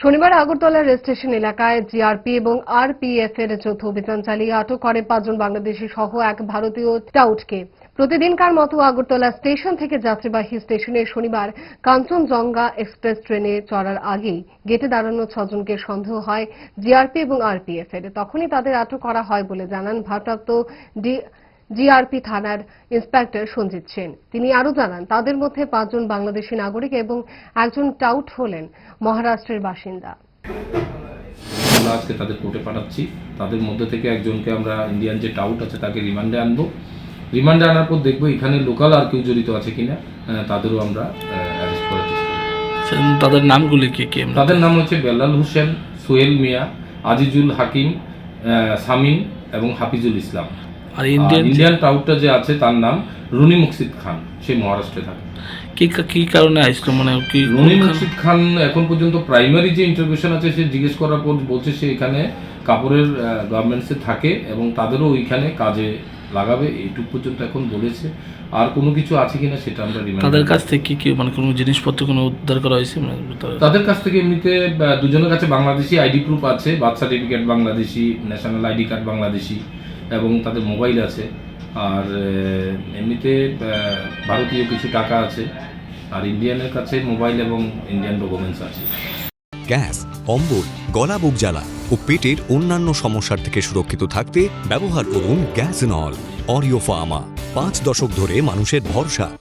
শনিবার Agartala rail station এলাকায় GRP এবং আরপিএফ এর যৌথ অভিযান চালিয়ে আটক করে পাঁচজন বাংলাদেশি সহ এক ভারতীয় টাউটকে প্রতিদিনকার মতো আগরতলা স্টেশন থেকে যাত্রীবাহী স্টেশনে শনিবার কাঞ্চনজঙ্ঘা এক্সপ্রেস ট্রেনে চড়ার আগেই গেটে দাঁড়ানো ছজনকে সন্দেহ হয় জিআরপি এবং আরপিএফ এর। তখনই তাদের আটক করা হয় বলে জানান ভারপ্রাপ্ত ডি জিআরপি থানার ইন্সপেক্টর সঞ্জিত সেন। তিনি আরও জানান তাদের মধ্যে পাঁচজন বাংলাদেশি নাগরিক এবং একজন টাউট হলেন মহারাষ্ট্রের বাসিন্দা। আমরা আজকে তাদের কোর্টে পাঠাচ্ছি। তাদের মধ্যে থেকে একজনকে আমরা ইন্ডিয়ান যে টাউট আছে তাকে রিমান্ডে আনব। রিমান্ডে আনার পর দেখব এখানে লোকাল আর কেউ জড়িত আছে কিনা তাদেরও আমরা অ্যারেস্ট করার চেষ্টা তাদের নামগুলি কি কি তাদের নাম হচ্ছে বেলাল হোসেন সোহেল মিয়া আজিজুল হাকিম সামিন এবং হাফিজুল ইসলাম। আর ইন্ডিয়ান ইন্ডিয়ান টাউটটা যে আছে তার নাম রুনি মুকসিদ খান সে মহারাষ্ট্রে থাকে। কি কি কারণে আসলো? মানে কি রনি মুর্শিদ খান এখন পর্যন্ত প্রাইমারি যে ইন্টারভিউশন আছে সে জিজ্ঞেস করার পর বলছে সে এখানে কাপড়ের গার্মেন্টসে থাকে এবং তাদেরও ওইখানে কাজে লাগাবে এইটুক পর্যন্ত এখন বলেছে। আর কোনো কিছু আছে কিনা সেটা আমরা রিমান্ড তাদের কাছ থেকে কি কি মানে কোনো জিনিসপত্র কোনো উদ্ধার করা হয়েছে? মানে তাদের কাছ থেকে এমনিতে দুজনের কাছে বাংলাদেশি আইডি প্রুফ আছে birth certificate Bangladeshi national ID card Bangladeshi. এবং তাদের মোবাইল আছে। আর এমনিতে ভারতীয় কিছু টাকা আছে। আর ইন্ডিয়ানের কাছে মোবাইল এবং ইন্ডিয়ান ডকুমেন্টস আছে। গ্যাস, অম্বল, গলা বুক জ্বালা ও পেটের অন্যান্য সমস্যার থেকে সুরক্ষিত থাকতে ব্যবহার করুন গ্যাস নল, অরিও ফার্মা। পাঁচ দশক ধরে মানুষের ভরসা।